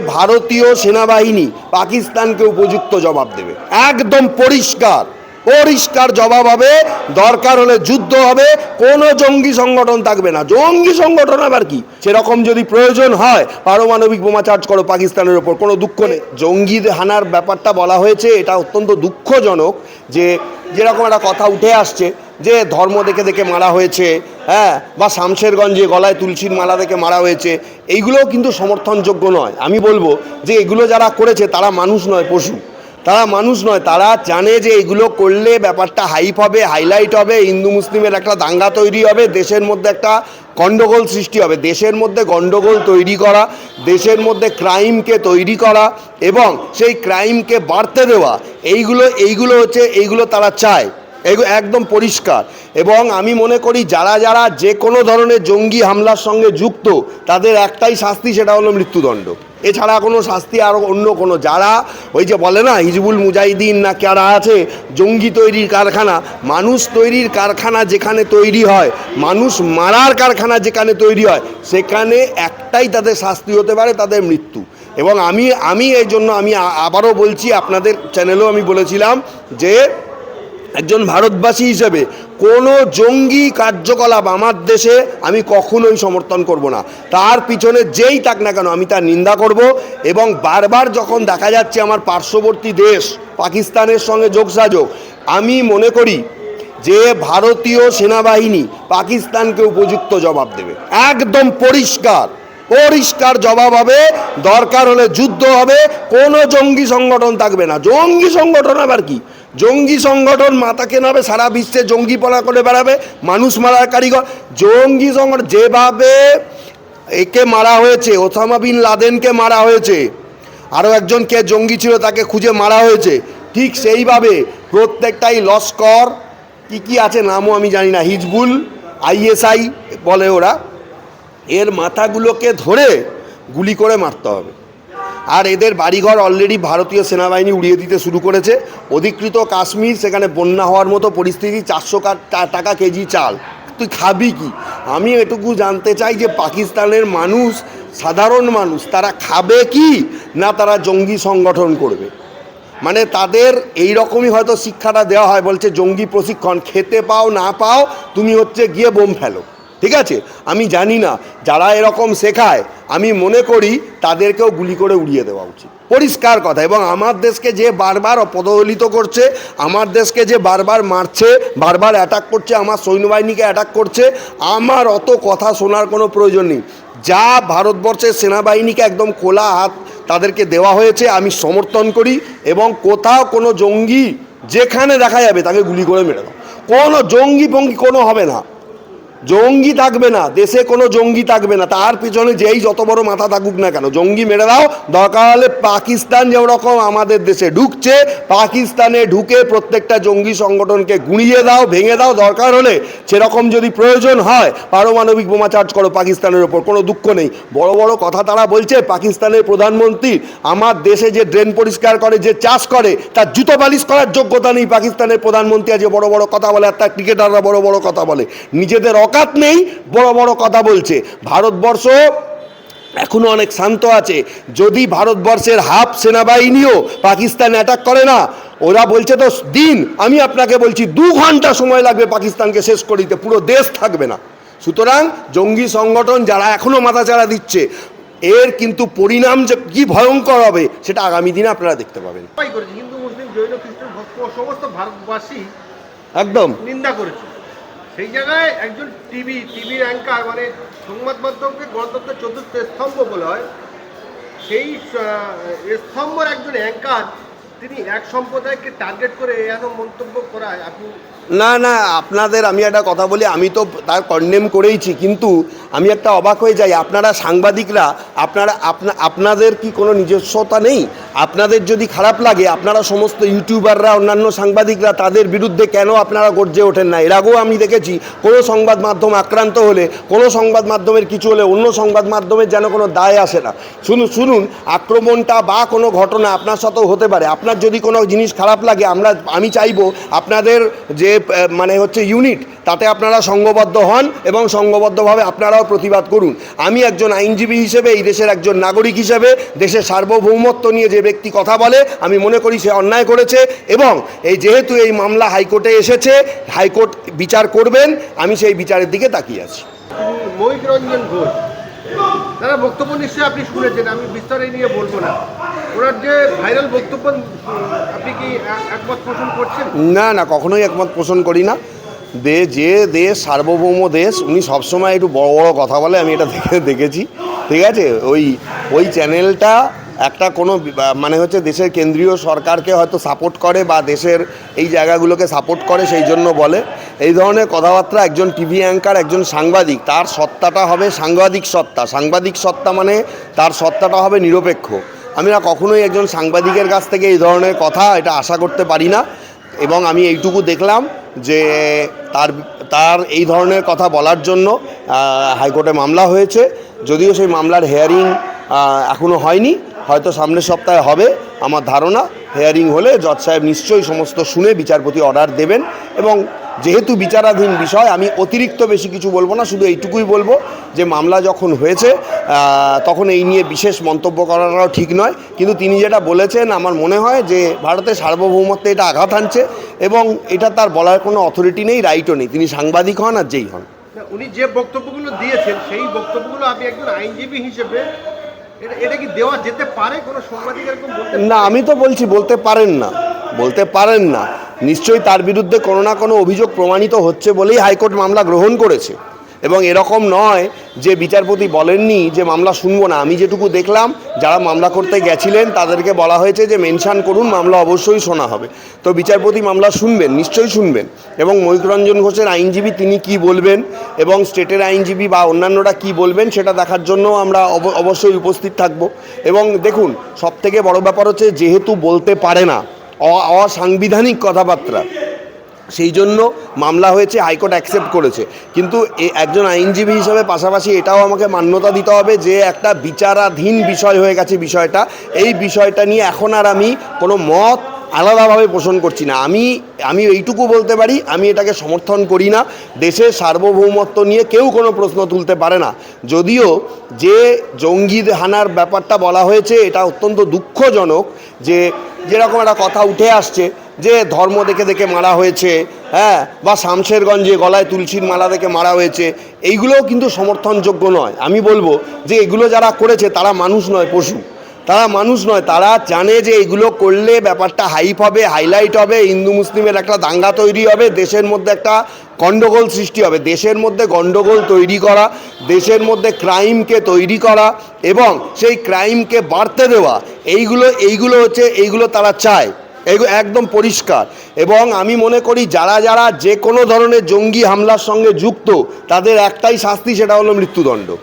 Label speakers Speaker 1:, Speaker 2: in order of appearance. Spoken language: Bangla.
Speaker 1: ভারতীয় সেনাবাহিনী পাকিস্তানকে উপযুক্ত জবাব দেবে। একদম পরিষ্কার। পরিষ্কার জবাব হবে, দরকার হলে যুদ্ধ হবে, কোনো জঙ্গি সংগঠন থাকবে না। জঙ্গি সংগঠন আবার কি? সেরকম যদি প্রয়োজন হয়, পারমাণবিক বোমা চার্জ করো পাকিস্তানের ওপর কোনো দুঃখ নেই। জঙ্গি হানার ব্যাপারটা বলা হয়েছে, এটা অত্যন্ত দুঃখজনক যে যেরকম একটা কথা উঠে আসছে, যে ধর্ম দেখে দেখে মারা হয়েছে হ্যাঁ বা শামশেরগঞ্জে গলায় তুলসীর মালা দেখে মারা হয়েছে, এইগুলোও কিন্তু সমর্থনযোগ্য নয়। আমি বলব যে এগুলো যারা করেছে, তারা মানুষ নয়, পশু। তারা মানুষ নয়, তারা জানে যে এগুলো করলে ব্যাপারটা হাইপ হবে হাইলাইট হবে, হিন্দু মুসলিমের একটা দাঙ্গা তৈরি হবে, দেশের মধ্যে একটা গণ্ডগোল সৃষ্টি হবে। দেশের মধ্যে গণ্ডগোল তৈরি করা, দেশের মধ্যে ক্রাইমকে তৈরি করা এবং সেই ক্রাইমকে বাড়তে দেওয়া, এইগুলো এইগুলো হচ্ছে, এইগুলো তারা চায়। এগুলো একদম পরিষ্কার। এবং আমি মনে করি যারা যারা যে কোনো ধরনের জঙ্গি হামলার সঙ্গে যুক্ত, তাদের একটাই শাস্তি সেটা হলো মৃত্যুদণ্ড। এছাড়া কোনো শাস্তি আর অন্য কোনো যারা ওই যে বলে না, হিজবুল মুজাহিদিন না কারা আছে, জঙ্গি তৈরির কারখানা, মানুষ তৈরির কারখানা যেখানে তৈরি হয়, মানুষ মারার কারখানা যেখানে তৈরি হয়, সেখানে একটাই তাদের শাস্তি হতে পারে, তাদের মৃত্যু। এবং আমি আমি এই জন্য আমি আবারও বলছি, আপনাদের চ্যানেলেও আমি বলেছিলাম যে একজন ভারতবাসী হিসেবে কোনো জঙ্গি কার্যকলাপ আমার দেশে আমি কখনোই সমর্থন করব না। তার পিছনে যেই থাক না কেন আমি তার নিন্দা করব এবং বারবার যখন দেখা যাচ্ছে আমার পার্শ্ববর্তী দেশ পাকিস্তানের সঙ্গে যোগসাযোগ, আমি মনে করি যে ভারতীয় সেনাবাহিনী পাকিস্তানকে উপযুক্ত জবাব দেবে। একদম পরিষ্কার। পরিষ্কার জবাব হবে, দরকার হলে যুদ্ধ হবে, কোনো জঙ্গি সংগঠন থাকবে না। জঙ্গি সংগঠন আবার কি? জঙ্গি সংগঠন মাথা কেনাবে সারা বিশ্বে জঙ্গিপনা করে বেড়াবে, মানুষ মারার কারিগর। জঙ্গি সংগঠন যেভাবে একে মারা হয়েছে, ওসামা বিন লাদেনকে মারা হয়েছে, আরও একজন কে জঙ্গি ছিল তাকে খুঁজে মারা হয়েছে, ঠিক সেইভাবে প্রত্যেকটাই লস্কর। কি কি আছে নামও আমি জানি না, হিজবুল, আইএসআই বলে ওরা। এর মাথাগুলোকে ধরে গুলি করে মারতে হবে। আর এদের বাড়িঘর অলরেডি ভারতীয় সেনাবাহিনী উড়িয়ে দিতে শুরু করেছে। অধিকৃত কাশ্মীর, সেখানে বন্যা হওয়ার মতো পরিস্থিতি, চারশো টাকা কেজি চাল। তুই খাবি কি? আমি এটুকু জানতে চাই যে পাকিস্তানের মানুষ, সাধারণ মানুষ, তারা খাবে কি? না তারা জঙ্গি সংগঠন করবে? মানে তাদের এই রকমই হয়তো শিক্ষাটা দেওয়া হয়, বলছে জঙ্গি প্রশিক্ষণ, খেতে পাও, না পাও, তুমি হচ্ছে গিয়ে বোম ফেলো। ঠিক আছে? আমি জানি না। যারা এরকম শেখায়, আমি মনে করি তাদেরকেও গুলি করে উড়িয়ে দেওয়া উচিত। পরিষ্কার কথা, এবং আমার দেশকে যে বারবার অপদলিত করছে, আমার দেশকে যে বারবার মারছে, বারবার অ্যাটাক করছে, আমার সৈন্যবাহিনীকে অ্যাটাক করছে, আমার অত কথা শোনার কোনো প্রয়োজন নেই। যা ভারতবর্ষের সেনাবাহিনীকে একদম খোলা হাত তাদেরকে দেওয়া হয়েছে, আমি সমর্থন করি, এবং কোথাও কোনো জঙ্গি যেখানে দেখা যাবে তাকে গুলি করে মেরে দাও। কোনো জঙ্গি পঙ্গি কোনো হবে না। জঙ্গি থাকবে না, দেশে কোনো জঙ্গি থাকবে না, তার পিছনে যেই যত বড় মাথা থাকুক না কেন, জঙ্গি মেরে দাও। দরকার হলে পাকিস্তান যেরকম আমাদের দেশে ঢুকছে, পাকিস্তানে ঢুকে প্রত্যেকটা জঙ্গি সংগঠনকে গুঁড়িয়ে দাও, ভেঙে দাও। দরকার হলে সেরকম যদি প্রয়োজন হয়, পারমাণবিক বোমা চার্জ করো পাকিস্তানের ওপর, কোনো দুঃখ নেই। বড় বড় কথা তারা বলছে, পাকিস্তানের প্রধানমন্ত্রী আমার দেশে যে ড্রেন পরিষ্কার করে, যে চাষ করে, তার জুতো পালিশ করার যোগ্যতা নেই। পাকিস্তানের প্রধানমন্ত্রী আজ বড় বড় কথা বলে, আর তার ক্রিকেটাররা বড় বড় কথা বলে। নিজেদের অকাত নেই বড় বড় কথা বলছে। ভারতবর্ষ এখনও অনেক শান্ত আছে। যদি ভারতবর্ষের হাফ সেনাবাহিনীও পাকিস্তান অ্যাটাক করে না ওরা বলছে তো দিন আমি আপনাকে বলছি দু ঘণ্টা সময় লাগবে পাকিস্তানকে শেষ করিতে পুরো দেশ থাকবে না। সুতরাং জঙ্গি সংগঠন যারা এখনও মাথাচাড়া দিচ্ছে এর কিন্তু পরিণাম যে কি ভয়ঙ্কর হবে সেটা আগামী দিনে আপনারা দেখতে পাবেন।
Speaker 2: হিন্দু মুসলিম জৈন খ্রিস্টান সমস্ত ভারতবাসী
Speaker 1: একদম।
Speaker 2: নিন্দা করেছে। সেই জায়গায় একজন টিভি টিভির অ্যাঙ্কার মানে সংবাদ মাধ্যমকে গণতন্ত্রের চতুর্থ স্তম্ভ বলা হয়। সেই স্তম্ভর একজন অ্যাঙ্কার তিনি এক সম্প্রদায়কে টার্গেট করে এমন মন্তব্য করায়। আপনি
Speaker 1: না না, আপনাদের আমি একটা কথা বলি, আমি তো তার কন্ডেম করেইছি, কিন্তু আমি একটা অবাক হয়ে যাই। আপনারা সাংবাদিকরা, আপনারা, আপনা, আপনাদের কি কোনো নিজস্বতা নেই? আপনাদের যদি খারাপ লাগে, আপনারা সমস্ত ইউটিউবাররা অন্যান্য সাংবাদিকরা, তাদের বিরুদ্ধে কেন আপনারা গর্জে ওঠেন না? এর আগেও আমি দেখেছি, কোনো সংবাদ মাধ্যম আক্রান্ত হলে, কোনো সংবাদ মাধ্যমের কিছু হলে, অন্য সংবাদ মাধ্যমের যেন কোনো দায় আসে না। শুনুন শুনুন, আক্রমণটা বা কোনো ঘটনা আপনার সাথেও হতে পারে। আপনার যদি কোনো জিনিস খারাপ লাগে, আমরা, আমি চাইব আপনাদের যে মানে হচ্ছে ইউনিট তাতে আপনারা সঙ্গবদ্ধ হন এবং সঙ্গবদ্ধভাবে আপনারাও প্রতিবাদ করুন। আমি একজন আইনজীবী হিসেবে, এই দেশের একজন নাগরিক হিসেবে, দেশের সার্বভৌমত্ব নিয়ে যে ব্যক্তি কথা বলে, আমি মনে করি সে অন্যায় করেছে এবং এই যেহেতু এই মামলা হাইকোর্টে এসেছে, হাইকোর্ট বিচার করবেন, আমি সেই বিচারের দিকে তাকিয়ে আছি।
Speaker 2: রঞ্জন ঘোষ। তারা বক্তব্য নিশ্চয়ই আপনি শুনেছেন, আমি বিস্তারে নিয়ে বলব না। ওনার যে ভাইরাল বক্তব্য, আপনি কি একমত পোষণ করছেন?
Speaker 1: না না, কখনোই একমত পোষণ করি না। দে, যে দেশ, সার্বভৌম দেশ, উনি সবসময় একটু বড় বড় কথা বলে, আমি এটা দেখে দেখেছি। ঠিক আছে? ওই ওই চ্যানেলটা একটা কোনো মানে হচ্ছে দেশের কেন্দ্রীয় সরকারকে হয়তো সাপোর্ট করে বা দেশের এই জায়গাগুলোকে সাপোর্ট করে সেই জন্য বলে। এই ধরনের কথাবার্তা একজন টিভি অ্যাঙ্কার একজন সাংবাদিক, তার সত্তাটা হবে সাংবাদিক সত্তা। সাংবাদিক সত্তা মানে তার সত্তাটা হবে নিরপেক্ষ। আমি না কখনোই একজন সাংবাদিকের কাছ থেকে এই ধরনের কথা, এটা আশা করতে পারি না। এবং আমি এইটুকু দেখলাম যে তার তার এই ধরনের কথা বলার জন্য হাইকোর্টে মামলা হয়েছে। যদিও সেই মামলার হেয়ারিং এখনও হয়নি। হয়তো সামনের সপ্তাহে হবে। আমার ধারণা হেয়ারিং হলে জজ সাহেব নিশ্চয়ই সমস্ত শুনে বিচারপতি অর্ডার দেবেন এবং যেহেতু বিচারাধীন বিষয়, আমি অতিরিক্ত বেশি কিছু বলব না, শুধু এইটুকুই বলব যে মামলা যখন হয়েছে তখন এই নিয়ে বিশেষ মন্তব্য করাটাও ঠিক নয়। কিন্তু তিনি যেটা বলেছেন, আমার মনে হয় যে ভারতের সার্বভৌমত্বে এটা আঘাত আনছে এবং এটা তার বলার কোনো অথরিটি নেই রাইটও নেই। তিনি সাংবাদিক হন আর যেই হন।
Speaker 2: উনি যে বক্তব্যগুলো দিয়েছেন, সেই বক্তব্যগুলো আপনি একজন আইনজীবী হিসেবে
Speaker 1: না, আমি তো বলছি, বলতে পারেন না। বলতে পারেন না। নিশ্চয়ই তার বিরুদ্ধে কোনো না কোনো অভিযোগ প্রমাণিত হচ্ছে বলেই হাইকোর্ট মামলা গ্রহণ করেছে। এবং এরকম নয় যে বিচারপতি বলেননি যে মামলা শুনব না। আমি যেটুকু দেখলাম, যারা মামলা করতে গেছিলেন, তাদেরকে বলা হয়েছে যে মেনশন করুন, মামলা অবশ্যই শোনা হবে। তো বিচারপতি মামলা শুনবেন, নিশ্চয়ই শুনবেন। এবং ময়ূররঞ্জন ঘোষের আইনজীবী তিনি কি বলবেন এবং স্টেটের আইনজীবী বা অন্যান্যরা কি বলবেন, সেটা দেখার জন্য আমরা অব- অবশ্যই উপস্থিত থাকব। এবং দেখুন, সবথেকে বড় ব্যাপার হচ্ছে, যেহেতু বলতে পারে না অসাংবিধানিক কথাবার্তা সেই জন্য মামলা হয়েছে, হাইকোর্ট অ্যাকসেপ্ট করেছে। কিন্তু একজন আইনজীবী হিসাবে পাশাপাশি এটাও আমাকে মান্যতা দিতে হবে যে একটা বিচারাধীন বিষয় হয়ে গেছে বিষয়টা। এই বিষয়টা নিয়ে এখন আর আমি কোনো মত আলাদাভাবে পোষণ করছি না। আমি আমি এইটুকু বলতে পারি, আমি এটাকে সমর্থন করি না। দেশের সার্বভৌমত্ব নিয়ে কেউ কোনো প্রশ্ন তুলতে পারে না। যদিও যে জঙ্গি হানার ব্যাপারটা বলা হয়েছে, এটা অত্যন্ত দুঃখজনক যে যেরকম একটা কথা উঠে আসছে যে ধর্ম দেখে দেখে মারা হয়েছে হ্যাঁ বা শামশেরগঞ্জে গলায় তুলসীর মালা দেখে মারা হয়েছে, এইগুলোও কিন্তু সমর্থনযোগ্য নয়। আমি বলব যে এগুলো যারা করেছে তারা মানুষ নয়, পশু। তারা মানুষ নয়, তারা জানে যে এগুলো করলে ব্যাপারটা হাইপ হবে হাইলাইট হবে, হিন্দু মুসলিমের একটা দাঙ্গা তৈরি হবে, দেশের মধ্যে একটা গণ্ডগোল সৃষ্টি হবে। দেশের মধ্যে গণ্ডগোল তৈরি করা, দেশের মধ্যে ক্রাইমকে তৈরি করা এবং সেই ক্রাইমকে বাড়তে দেওয়া, এইগুলো এইগুলো হচ্ছে, এইগুলো তারা চায়। এগুলো একদম পরিষ্কার। এবং আমি মনে করি যারা যারা যে কোনো ধরনের জঙ্গি হামলার সঙ্গে যুক্ত, তাদের একটাই শাস্তি, সেটা হলো মৃত্যুদণ্ড।